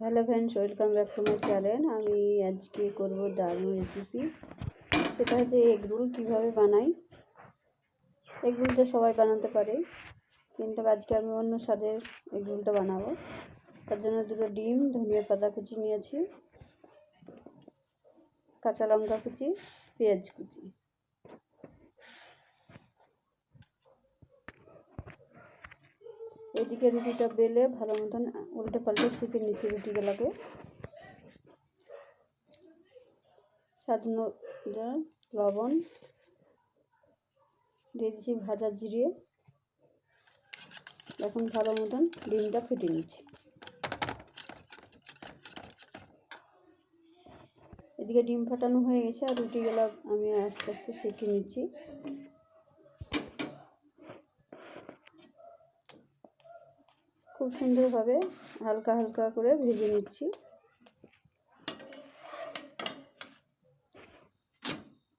Hello friends, welcome back to my channel. আমি আজকে করব দারুণ রেসিপি। সেটা হচ্ছে এগ রোল কীভাবে বানাই। এগ রোল তো সবাই বানাতে পারে, কিন্তু আজকে আমি অন্য স্বাদের এগ রোলটা বানাবো। তার জন্য দুটো ডিম, ধনিয়া পাতা কুচি নিয়েছি, কাঁচা লঙ্কা কুচি, পেঁয়াজ কুচি। এদিকে রুটিটা বেলে ভালো মতন উল্টে পাল্টে শিখে নিচ্ছি রুটিগুলোকে। স্বাদ লবণ দিয়ে দিচ্ছি ভাজা জিরে। এখন ভালো মতন ডিমটা ফেটে নিচ্ছি এদিকে ডিম ফাটানো হয়ে গেছে আর রুটিগুলো আমি আস্তে আস্তে সেঁকে নিচ্ছি। খুব সুন্দরভাবে হালকা হালকা করে ভেজে নিচ্ছি।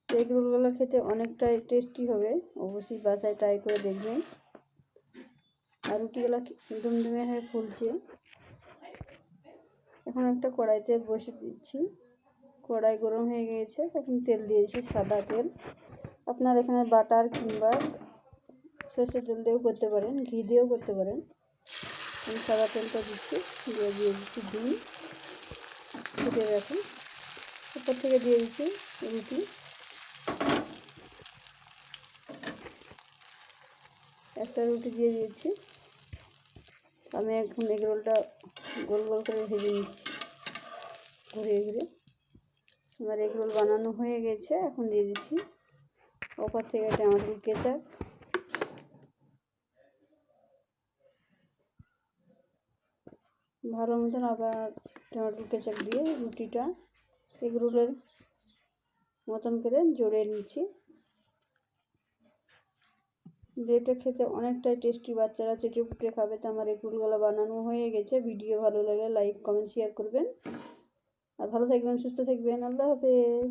এগ রোলগুলো খেতে অনেকটাই টেস্টি হবে, অবশ্যই বাসায় ট্রাই করে দেখবেন। আর রুটিগুলো দুমদুমে হয়ে ফুলছে। এখন একটা কড়াইতে বসে দিচ্ছি। কড়াই গরম হয়ে গিয়েছে, এখন তেল দিয়েছি, সাদা তেল। আপনার এখানে বাটার কিংবা সর্ষের তেল দিয়েও করতে পারেন, ঘি দিয়েও করতে পারেন। আমি সাদা তেলটা দিচ্ছি, দিয়ে দিয়ে দিচ্ছি ডিম। ফুটে গেছে। উপর থেকে দিয়ে দিচ্ছি রুটি। একটা রুটি দিয়ে দিয়েছি আমি এখন এগরোলটা গোল গোল করে ভেজে নিচ্ছি, ঘুরিয়ে ঘুরে আমার এগরোল বানানো হয়ে গেছে, এখন দিয়ে দিচ্ছি। ওপর থেকে টমেটোর কেচাপ। ভালো মতন আবার টমেটো কেচাপ দিয়ে রুটিটা এগরোলের মতন করে জড়িয়ে নিচ্ছি। যেটা খেতে অনেকটাই টেস্টি বাচ্চারা চেটে ফুটে খাবে, তো আমার এগরোলগুলো বানানো হয়ে গেছে। ভিডিও ভালো লাগলে লাইক কমেন্ট শেয়ার করবেন। আর ভালো থাকবেন, সুস্থ থাকবেন। আল্লাহ হাফেজ।